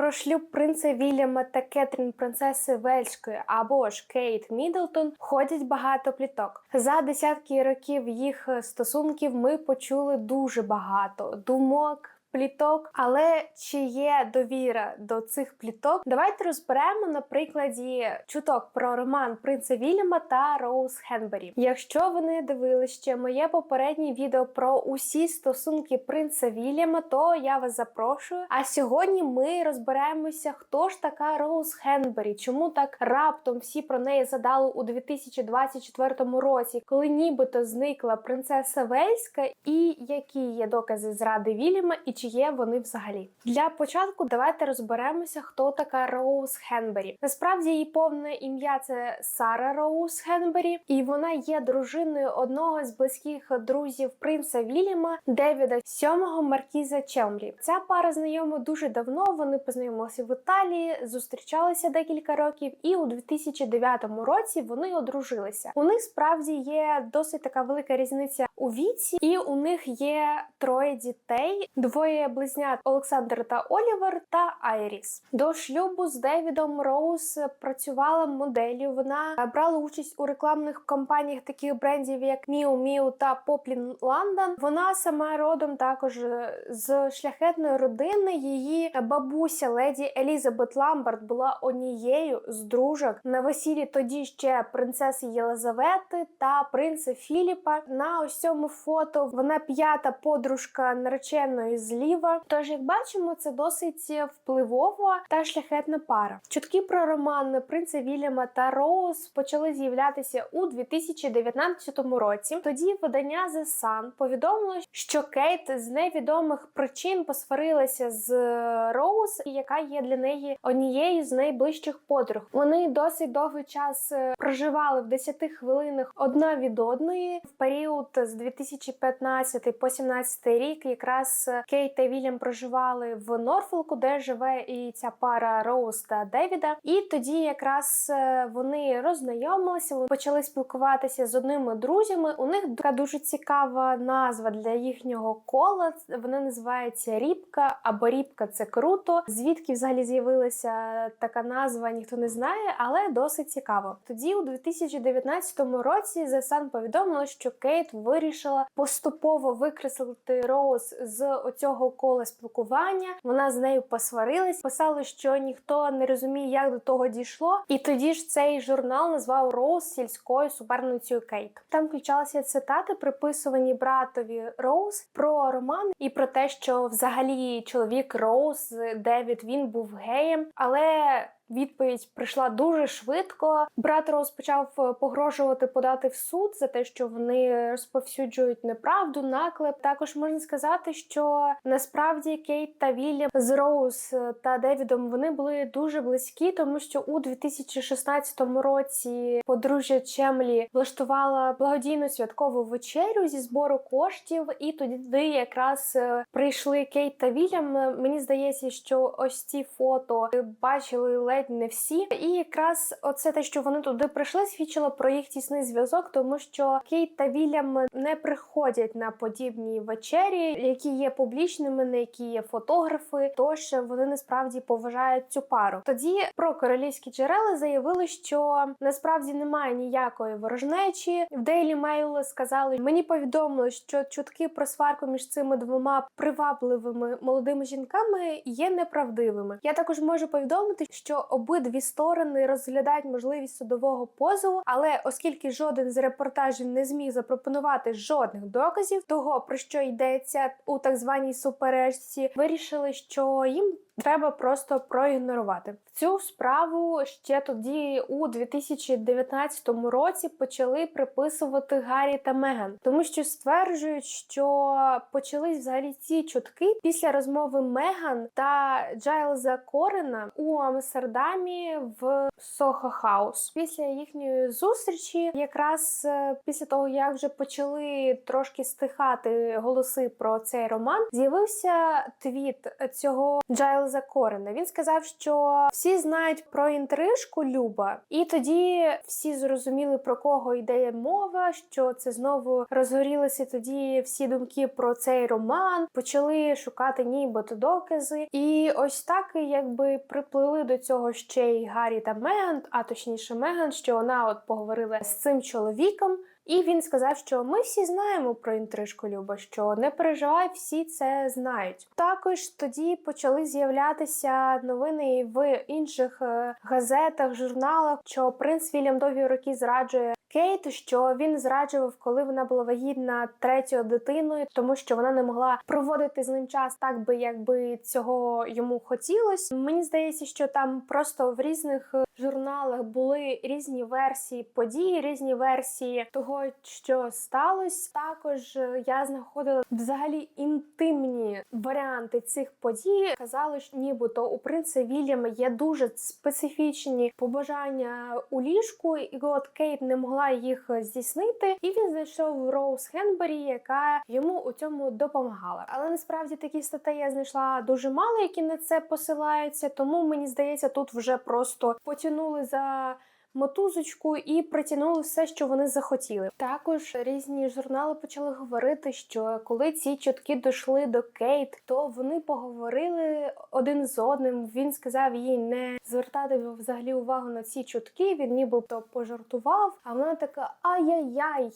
Про шлюб принца Вільяма та Кетрін, принцеси Вельської або ж Кейт Мідлтон ходять багато пліток. За десятки років їх стосунків ми почули дуже багато думок. Пліток, але чи є довіра до цих пліток? Давайте розберемо на прикладі чуток про роман принца Вільяма та Роуз Хенбері. Якщо ви не дивились ще моє попереднє відео про усі стосунки принца Вільяма, то я вас запрошую. А сьогодні ми розберемося, хто ж така Роуз Хенбері, чому так раптом всі про неї задали у 2024 році, коли нібито зникла принцеса Вельська, і які є докази зради Вільяма, і чи є вони взагалі. Для початку давайте розберемося, хто така Роуз Хенбері. Насправді її повне ім'я це Сара Роуз Хенбері, і вона є дружиною одного з близьких друзів принца Вільяма Девіда сьомого маркіза Чемлі. Ця пара знайома дуже давно. Вони познайомилися в Італії, зустрічалися декілька років, і у 2009 році вони одружилися. У них справді є досить така велика різниця у віці, і у них є троє дітей, двоє близнят Олександр та Олівер та Айріс. До шлюбу з Девідом Роуз працювала моделлю. Вона брала участь у рекламних кампаніях таких брендів, як Miu Miu та Poplin London. Вона сама родом також з шляхетної родини. Її бабуся леді Елізабет Ламберт була однією з дружок на весіллі тоді ще принцеси Єлизавети та принца Філіпа. На ось цьому фото вона п'ята подружка нареченої зліва. Тож, як бачимо, це досить впливова та шляхетна пара. Чутки про роман принца Вільяма та Роуз почали з'являтися у 2019 році. Тоді видання The Sun повідомило, що Кейт з невідомих причин посварилася з Роуз, яка є для неї однією з найближчих подруг. Вони досить довгий час е, проживали в 10 хвилинах одна від одної в період з 2015 по 17 рік. Якраз е, Кейт та Вільям проживали в Норфолку, де живе і ця пара Роуз та Девіда. І тоді якраз е, вони роззнайомилися, вони почали спілкуватися з одними друзями. У них така дуже цікава назва для їхнього кола. Вона називається Рібка або Рібка це круто. Звідки взагалі з'явилася така назва, ніхто не знає, але досить цікаво. Тоді, у 2019 році, The Sun повідомило, що Кейт вирішила поступово викреслити Роуз з оцього кола спілкування. Вона з нею посварилась, писали, що ніхто не розуміє, як до того дійшло. І тоді ж цей журнал назвав Роуз сільською суперницею Кейт. Там включалися цитати, приписувані братові Роуз про роман і про те, що взагалі чоловік Роуз Девід він був геєм, але. Відповідь прийшла дуже швидко. Брат Роуз почав погрожувати подати в суд за те, що вони розповсюджують неправду, наклеп. Також можна сказати, що насправді Кейт та Вільям з Роуз та Девідом вони були дуже близькі, тому що у 2016 році подружжя Чемлі влаштувала благодійну святкову вечерю зі збору коштів, і тоді якраз прийшли Кейт та Вільям. Мені здається, що ось ці фото бачили ледь не всі. І якраз оце те, що вони туди прийшли, свідчило про їх тісний зв'язок, тому що Кейт та Вільям не приходять на подібні вечері, які є публічними, на які є фотографи. Тож вони насправді поважають цю пару. Тоді про королівські джерела заявили, що насправді немає ніякої ворожнечі. В Daily Mail сказали, мені повідомили, що чутки про сварку між цими двома привабливими молодими жінками є неправдивими. Я також можу повідомити, що обидві сторони розглядають можливість судового позову, але оскільки жоден з репортажів не зміг запропонувати жодних доказів того, про що йдеться у так званій суперечці, вирішили, що їм треба просто проігнорувати цю справу. Ще тоді, у 2019 році, почали приписувати Гаррі та Меган, тому що стверджують, що почались взагалі ці чутки після розмови Меган та Джайлза Корена у Амстердамі в Сохо Хаус. Після їхньої зустрічі, якраз е, після того як вже почали трошки стихати голоси про цей роман, з'явився твіт цього Джайлза Чарльза Корена. Він сказав, що всі знають про інтрижку Люба, і тоді всі зрозуміли про кого йде мова. Що це знову розгорілися тоді всі думки про цей роман, почали шукати нібито докази, і ось так якби приплили до цього ще й Гаррі та Меган, а точніше Меган, що вона от поговорила з цим чоловіком. І він сказав, що ми всі знаємо про інтрижку Люба, що не переживай, всі це знають. Також тоді почали з'являтися новини в інших е, газетах, журналах, що принц Вільям довгі роки зраджує. Кейт, що він зраджував, коли вона була вагітна третьою дитиною, тому що вона не могла проводити з ним час так би, якби цього йому хотілося. Мені здається, що там просто в різних журналах були різні версії подій, різні версії того, що сталося. Також е, я знаходила взагалі інтимні варіанти цих подій. Казали, що нібито у принца Вільяма є дуже специфічні побажання у ліжку, і от Кейт не могла їх здійснити. І він знайшов Роуз Хенбері, яка йому у цьому допомагала. Але насправді такі статей я знайшла дуже мало, які на це посилаються. Тому мені здається, тут вже просто потягнули за мотузочку і притягнули все, що вони захотіли. Також різні журнали почали говорити, що коли ці чутки дійшли до Кейт, то вони поговорили один з одним. Він сказав їй не звертати взагалі увагу на ці чутки. Він нібито пожартував. А вона така ай-яй-яй.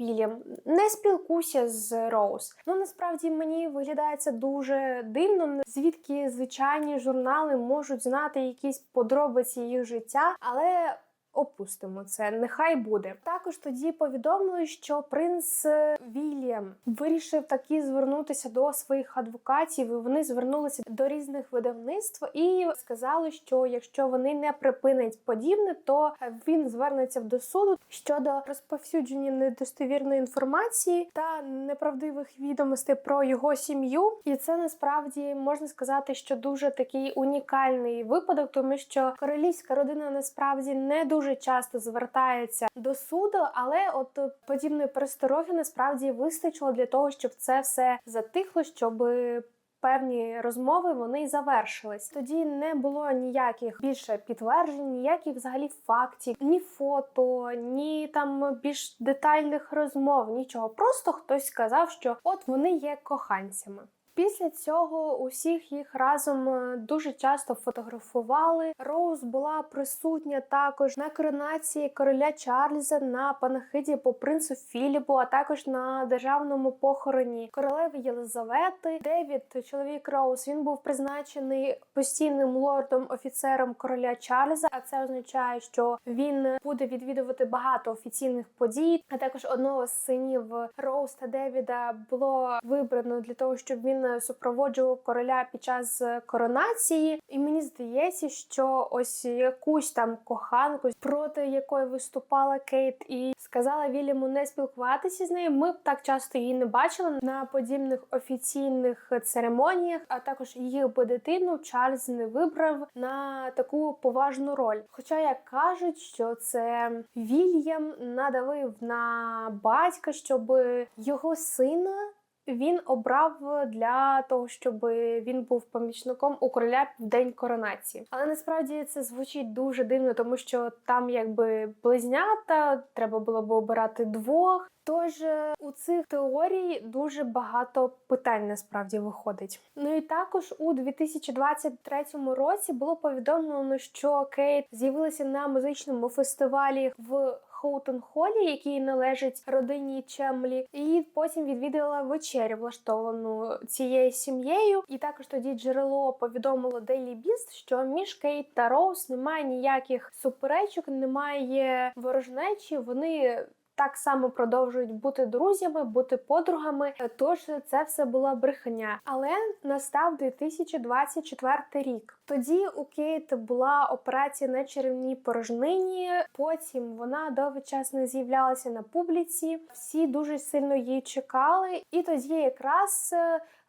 Вільям, не спілкуйся з Роуз. Ну насправді мені виглядає це дуже дивно. Звідки звичайні журнали можуть знати якісь подробиці їх життя, але Опустимо це, нехай буде. Також тоді повідомили, що принц Вільям вирішив таки звернутися до своїх адвокатів. і Вони звернулися до різних видавництв і сказали, що якщо вони не припинять подібне, то він звернеться до суду щодо розповсюдження недостовірної інформації та неправдивих відомостей про його сім'ю. І це насправді можна сказати, що дуже такий унікальний випадок, тому що королівська родина насправді не дуже дуже часто звертається до суду, але от подібної перестороги насправді вистачило для того, щоб це все затихло, щоб Певні розмови вони завершились. Тоді не було ніяких більше підтверджень, ніяких взагалі фактів, ні фото, ні там більш детальних розмов, нічого. Просто хтось сказав, що от вони є коханцями. Після цього усіх їх разом е, дуже часто фотографували. Роуз була присутня також на коронації короля Чарльза на панахиді по принцу Філіпу, а також на державному похороні королеви Єлизавети. Девід, чоловік Роуз, він був призначений постійним лордом-офіцером короля Чарльза. А це означає, що він буде відвідувати багато офіційних подій. А також одного з синів Роуз та Девіда було вибрано для того, щоб він супроводжував короля під час коронації, і мені здається, що ось якусь там коханку, проти якої виступала Кейт, і сказала Вільяму не спілкуватися з нею. Ми б так часто її не бачили на подібних офіційних церемоніях. А також їх би дитину Чарльз не вибрав на таку поважну роль. Хоча як кажуть, що це Вільям надавив на батька, щоб його сина він обрав для того, щоб він був помічником у короля в день коронації. Але насправді це звучить дуже дивно, тому що там якби близнята, треба було б обирати двох. Тож е, у цих теорій дуже багато питань насправді виходить. Ну і також у 2023 році було повідомлено, що Кейт з'явилася на музичному фестивалі в Хоутон Холі, який належить родині Чемлі, і потім відвідала вечерю, влаштовану цією сім'єю. І також тоді джерело повідомило Daily Beast, що між Кейт та Роуз немає ніяких суперечок, немає ворожнечі. Вони так само продовжують бути друзями, бути подругами. Тож це все була брехня. Але настав 2024 рік. Тоді у Кейт була операція на черевній порожнині. Потім вона довгий час не з'являлася на публіці. Всі дуже сильно її чекали, і тоді якраз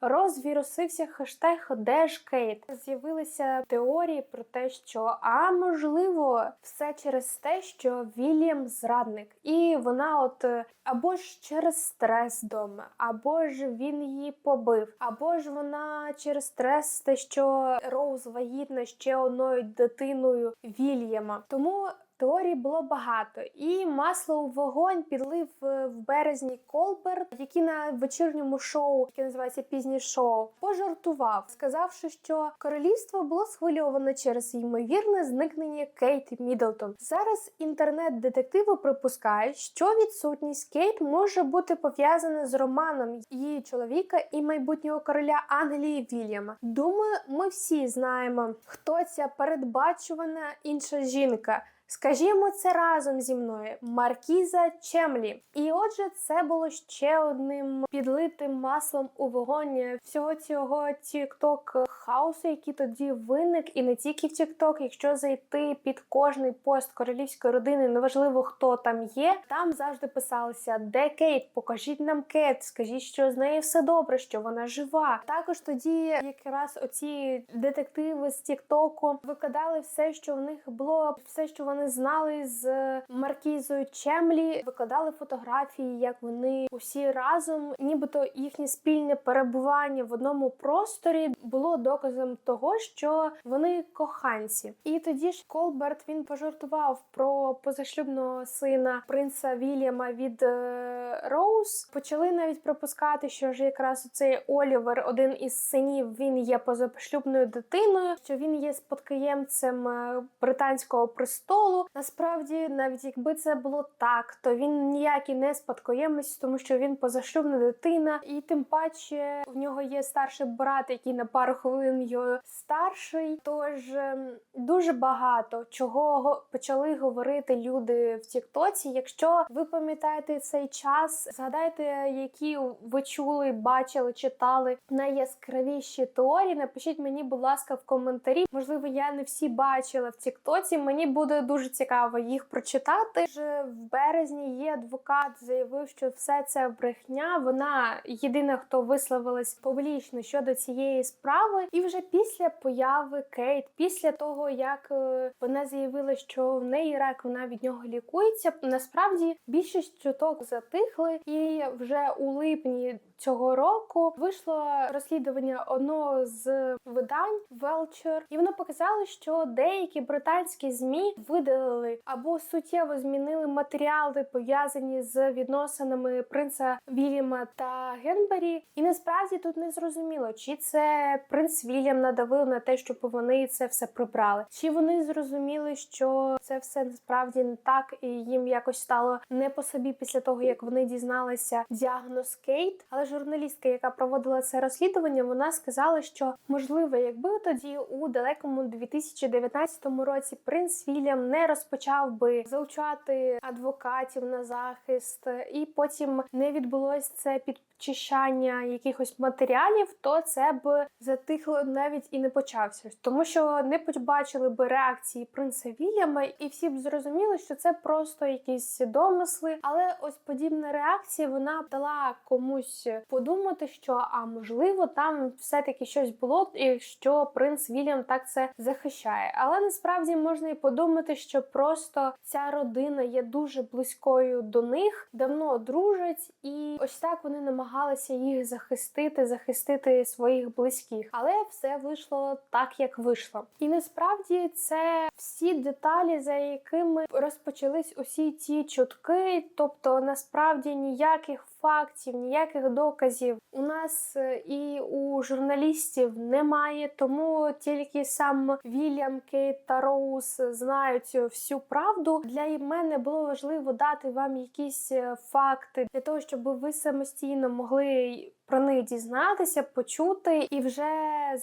розвірусився хештег «Де Кейт?». З'явилися теорії про те, що а можливо, все через те, що Вільям зрадник, і вона, от е, або ж через стрес вдома, або ж він її побив, або ж вона через стрес, те, що Роуз вагітна ще одною дитиною Вільяма. Тому Теорій було багато, і масло у вогонь підлив е, в березні Колберт, який на вечірньому шоу, яке називається пізні шоу, пожартував, сказавши, що королівство було схвильоване через ймовірне зникнення Кейт Міддлтон. Зараз інтернет-детективи припускають, що відсутність Кейт може бути пов'язана з романом її чоловіка і майбутнього короля Англії Вільяма. Думаю, ми всі знаємо, хто ця передбачувана інша жінка. Скажімо це разом зі мною, Маркіза Чемлі. І отже, це було ще одним підлитим маслом у вогонь всього цього тікток хаосу, який тоді виник, і не тільки в Тікток. Якщо зайти під кожний пост королівської родини, неважливо хто там є, там завжди писалося, де Кейт, покажіть нам Кейт, скажіть, що з нею все добре, що вона жива. Також тоді якраз оці детективи з Тіктоку викладали все, що в них було, все, що вони знали з Маркізою Чемлі, викладали фотографії, як вони усі разом, нібито їхнє спільне перебування в одному просторі було доказом того, що вони коханці. І тоді ж Колберт він пожартував про позашлюбного сина принца Вільяма від е, Роуз. Почали навіть припускати, що ж якраз цей Олівер, один із синів, він є позашлюбною дитиною, що він є спадкоємцем е, британського престолу. Насправді, навіть якби це було так, то він ніякий не спадкоємець, тому що він позашлюбна дитина, і тим паче в нього є старший брат, який на пару хвилин його старший. Тож ем, дуже багато чого го- почали говорити люди в Тіктоці. Якщо ви пам'ятаєте цей час, згадайте, які ви чули, бачили, читали найяскравіші теорії. Напишіть мені, будь ласка, в коментарі. Можливо, я не всі бачила в Тіктоці. Мені буде дуже цікаво їх прочитати. Ж в березні її адвокат заявив, що все це брехня. Вона єдина, хто висловилась публічно щодо цієї справи. І вже після появи Кейт, після того як е, вона заявила, що в неї рак, вона від нього лікується. Насправді більшість чуток затихли, і вже у липні цього року вийшло розслідування одного з видань Велчер, і воно показало, що деякі британські змі видалили або суттєво змінили матеріали, пов'язані з відносинами принца Вільяма та Генбері. І насправді тут не зрозуміло, чи це принц Вільям надавив на те, щоб вони це все прибрали, чи вони зрозуміли, що це все насправді не так, і їм якось стало не по собі після того, як вони дізналися діагноз Кейт. Але журналістка, яка проводила це розслідування, вона сказала, що можливо, якби тоді у далекому 2019 році принц Вільям не розпочав би залучати адвокатів на захист, і потім не відбулось це підчищання якихось матеріалів, то це б затихло навіть і не почався, тому що не побачили би реакції принца Вільяма, і всі б зрозуміли, що це просто якісь домисли. Але ось подібна реакція вона дала комусь подумати, що а можливо там все-таки щось було, і що принц Вільям так це захищає. Але насправді можна і подумати, що просто ця родина є дуже близькою до них, давно дружать, і ось так вони намагалися їх захистити, захистити своїх близьких. Але все вийшло так, як вийшло. І насправді це всі деталі, за якими розпочались усі ці чутки, тобто насправді ніяких фактів, ніяких доказів у нас е, і у журналістів немає, тому тільки сам Вільям Кейт та Роуз знають всю правду. Для мене було важливо дати вам якісь е, факти для того, щоб ви самостійно могли про них дізнатися, почути і вже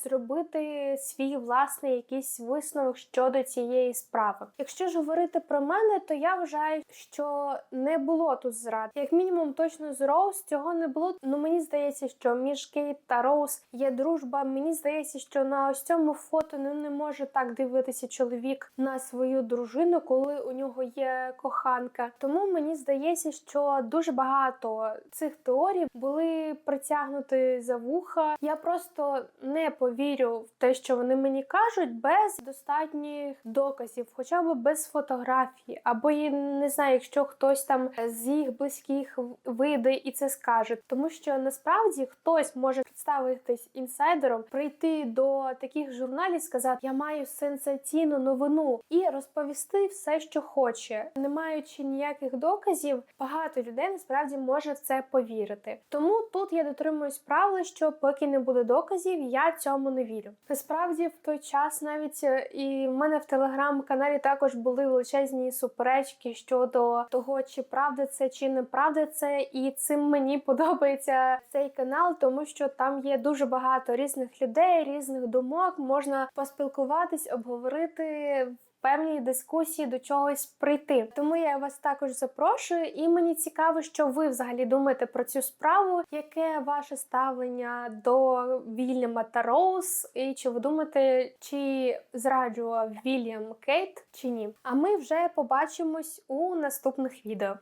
зробити свій власний якийсь висновок щодо цієї справи. Якщо ж говорити про мене, то я вважаю, що не було тут зрад. Як мінімум, точно з Роуз цього не було. Ну мені здається, що між Кейт та Роуз є дружба. Мені здається, що на ось цьому фото ну, не може так дивитися чоловік на свою дружину, коли у нього є коханка. Тому мені здається, що дуже багато цих теорій були притягнуті притягнути за вуха. Я просто не повірю в те, що вони мені кажуть, без достатніх доказів, хоча б без фотографій, або я не знаю, якщо хтось там з їх близьких вийде і це скаже, тому що насправді хтось може представитись інсайдером, прийти до таких журналів, сказати: Я маю сенсаційну новину і розповісти все, що хоче, не маючи ніяких доказів, багато людей насправді може в це повірити. Тому тут я дотримуюсь правила, що поки не буде доказів, я цьому не вірю. Насправді, в той час навіть е, і в мене в телеграм-каналі також були величезні суперечки щодо того, чи правда це, чи неправда це, і цим мені подобається цей канал, тому що там є дуже багато різних людей, різних думок. Можна поспілкуватись, обговорити. Певній дискусії до чогось прийти, тому я вас також запрошую, і мені цікаво, що ви взагалі думаєте про цю справу, яке ваше ставлення до Вільяма та Роуз, і чи ви думаєте, чи зраджував Вільям Кейт чи ні? А ми вже побачимось у наступних відео.